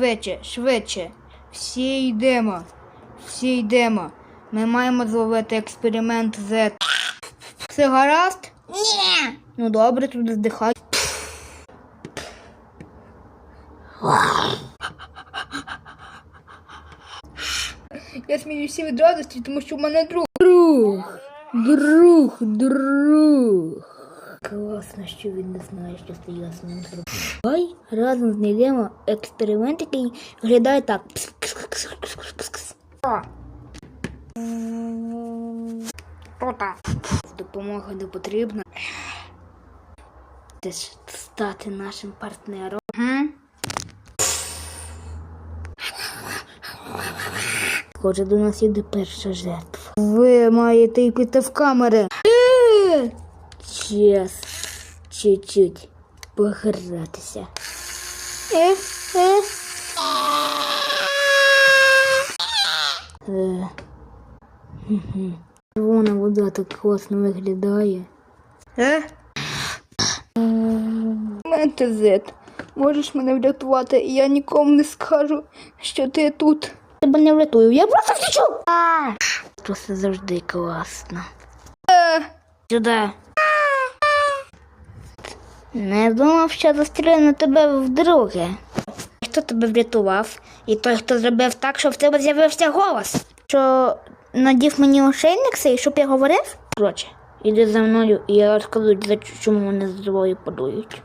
швидше, швидше. Всі йдемо. Всі йдемо. Ми маємо зловити експеримент Z. Все гаразд? Ні. Ну добре, тут здихай. Я сміюся від радості, тому що в мене друг. Друг. Друг, друг. Класно, що він не знає, що це я з ним зроблю. Давай разом знайдемо експеримент, який виглядає так. Пс-пс-пс-пс-пс-пс. Допомога не потрібна. Ти ж стати нашим партнером. Схоже, до нас іде перша жертва. Ви маєте й піти в камери. Час чуть-чуть погратися. Е, е. Е. Червона вода так класно виглядає. Е? Ментезет, можеш мене врятувати, і я нікому не скажу, що ти тут. Тебе не врятую, я просто втечу. Просто завжди класно. Сюди. Не думав, що застріляю тебе вдруге. Хто тебе врятував? І той, хто зробив так, щоб в тебе з'явився голос. Що надів мені ошейник цей, щоб я говорив? Коротше, іди за мною, і я розкажу, чому вони з тобою подують.